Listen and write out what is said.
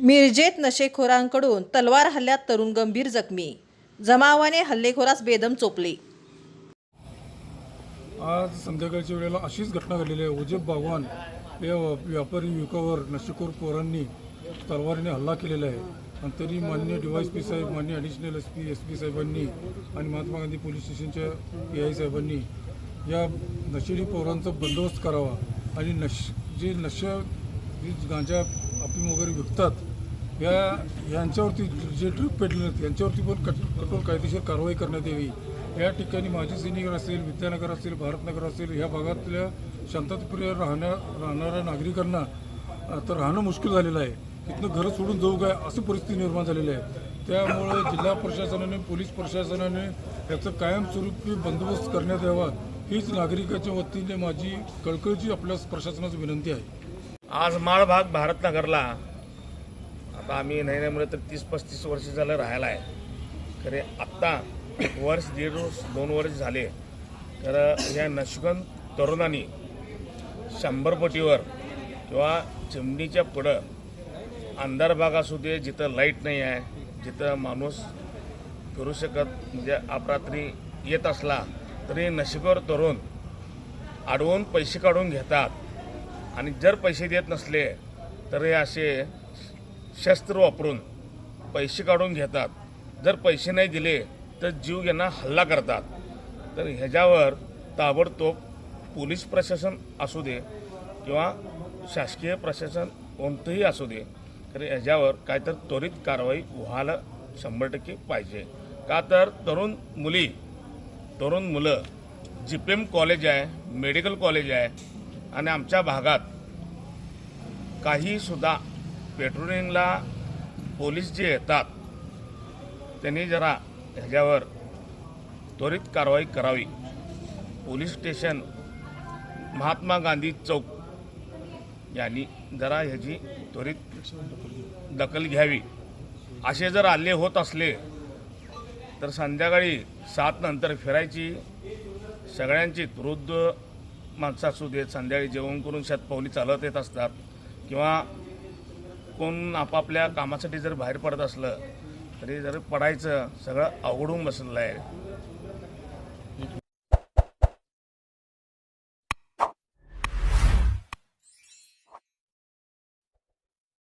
मिरजेत नशेखोरांकडून तलवार हल्ल्यात तरुण गंभीर जखमी. जमावाने हल्लेखोरास बेदम चोपले. आज संध्याकाळच्या वेळेला अशीच घटना घडलेली आहे. ओजेब बागवान या व्यापारी युवकावर नशेखोर पोरांनी तलवारीने हल्ला केलेला आहे. आणि तरी मान्य डीवायस पी साहेब मान्य additional S P S P साहेबांनी आणि महात्मा गांधी पोलीस स्टेशनच्या पी आय साहेबांनी या नशेडी पोरांचा बंदोबस्त करावा. आणि नश जे नशा जी गांजा अफीम वगैरे विकतात या यांच्यावरती जे ट्रिप पेटले आहेत यांच्यावरती पण कट कठोर कायदेशीर कारवाई करण्यात यावी. या ठिकाणी माजी सैनिक असेल विद्यानगर असेल भारतनगर असेल ह्या भागातल्या शांतताप्रिय राहण्या राहणाऱ्या नागरिकांना आता राहणं मुश्किल झालेलं आहे. इथनं घरं सोडून जाऊ काय अशी परिस्थिती निर्माण झालेली आहे. त्यामुळे जिल्हा प्रशासनाने पोलीस प्रशासनाने याचं कायमस्वरूपी बंदोबस्त करण्यात यावा हीच नागरिकाच्या वतीने माझी कळकळची आपल्या प्रशासनाची विनंती आहे. आज माळभाग भारतनगरला आता आम्ही नाही नाही म्हणलं तर तीस पस्तीस वर्ष झालं राहायला आहे. खरे आत्ता वर्ष दीड वर्ष दोन वर्ष झाले. तर या नशगंत तरुणांनी शंभर पटीवर किंवा चिमणीच्या पुढं अंधार भाग असू दे जिथं लाइट नाही आहे जिथं माणूस फिरू शकत म्हणजे अपरात्री येत असला तरी नशिबवर तरुण अडवून पैसे काढून घेतात. आणि जर पैसे देत नसले तर हे असे शस्त्र वापरून पैसे काढून घेतात. जर पैसे नाही दिले तर जीव यांना हल्ला करतात. तर ह्याच्यावर ताबडतोब पोलीस प्रशासन असू दे किंवा शासकीय प्रशासन कोणतंही असू दे तर ह्याच्यावर काय तर त्वरित कारवाई व्हायला शंभर टक्के पाहिजे. का तर तरुण मुली तरुण मुलं जी पी एम कॉलेज आहे मेडिकल कॉलेज आहे आणि आमच्या भागात काहीसुद्धा पेट्रोलिंगला पोलीस जे येतात त्यांनी जरा ह्याच्यावर त्वरित कारवाई करावी. पोलीस स्टेशन महात्मा गांधी चौक यांनी जरा ह्याची त्वरित दखल घ्यावी. असे जर आले होत असले तर संध्याकाळी सात नंतर फिरायची सगळ्यांची वृद्ध माणसं असू देत संध्याकाळी जेवण करून शेतपावली चालत येत असतात किंवा कोण आपापल्या कामासाठी जर बाहेर पडत असलं तरी जर पडायचं सगळं अवघडून बसलेलं आहे.